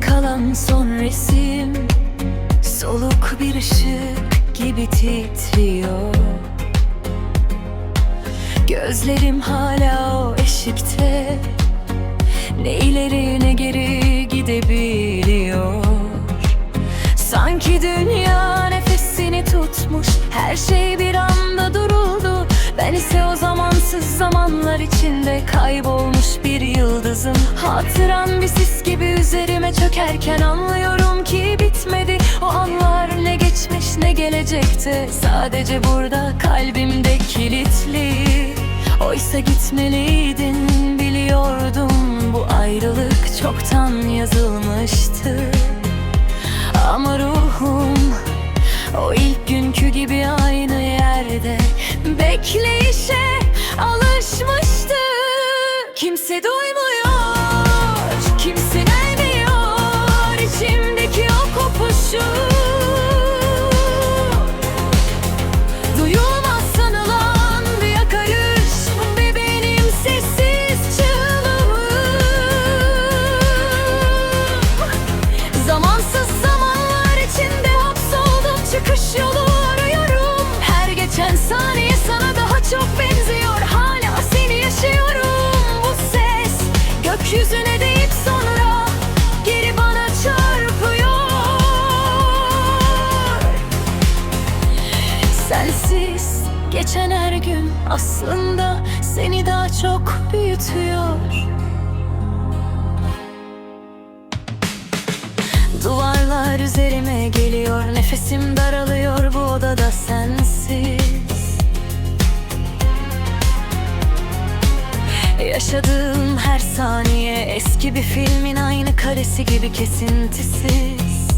kalan son resim. Soluk bir ışık gibi titriyor. Gözlerim hala o eşikte. Ne ileri ne geri gidebiliyor. Sanki dünya nefesini tutmuş. Her şey bir anda duruldu. Ben ise o zamansız zamanlar içinde Kaybolmuş bir yıldızım. Hatıran bir sis gibi üzerime çökerken Anlıyorum ki bitmedi. O anlar ne geçmiş ne gelecekte. Sadece burada kalbimde kilitli. Oysa gitmeliydin biliyordum. Bu ayrılık çoktan yazılmıştı. Ama ruhum o ilk günkü gibi aynı yerde. Bekleyişe alışmıştı. Kimse duymuyor, saniye sana daha çok benziyor. Hala seni yaşıyorum Bu ses. Gökyüzüne deyip sonra Geri bana çarpıyor. Sensiz geçen her gün aslında Seni daha çok büyütüyor. Duvarlar üzerime geliyor Nefesim daralıyor Yaşadığım her saniye. Eski bir filmin aynı karesi gibi kesintisiz.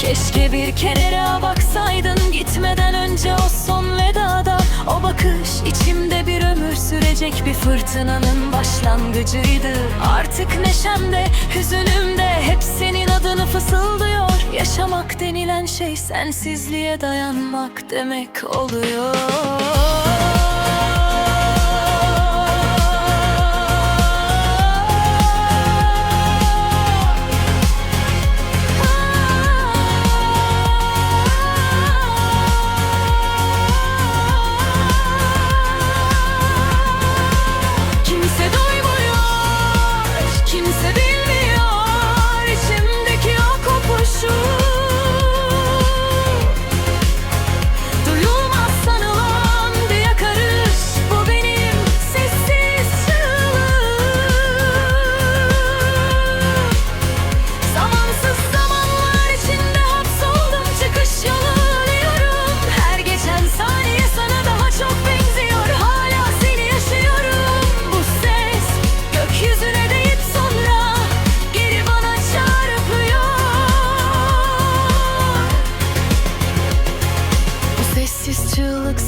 Keşke bir kere daha baksaydın Gitmeden önce o son vedada. O bakış içimde bir ömür sürecek bir fırtınanın başlangıcıydı. Artık neşemde, hüzünümde hep senin adını fısıldıyor. Yaşamak denilen şey sensizliğe dayanmak demek oluyor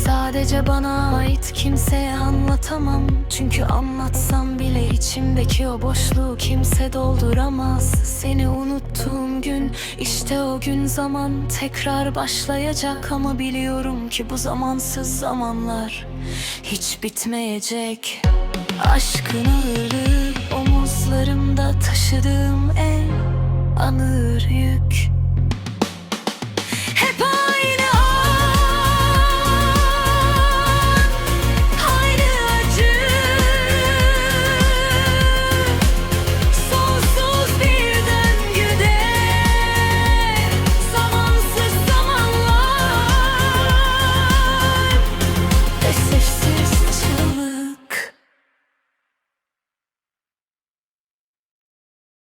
sadece bana ait Kimseye anlatamam. Çünkü anlatsam bile içimdeki o boşluğu kimse dolduramaz. Seni unuttuğum gün işte o gün zaman tekrar başlayacak. Ama biliyorum ki bu zamansız zamanlar hiç bitmeyecek. Aşkın ağırlığı omuzlarımda taşıdığım en ağır yük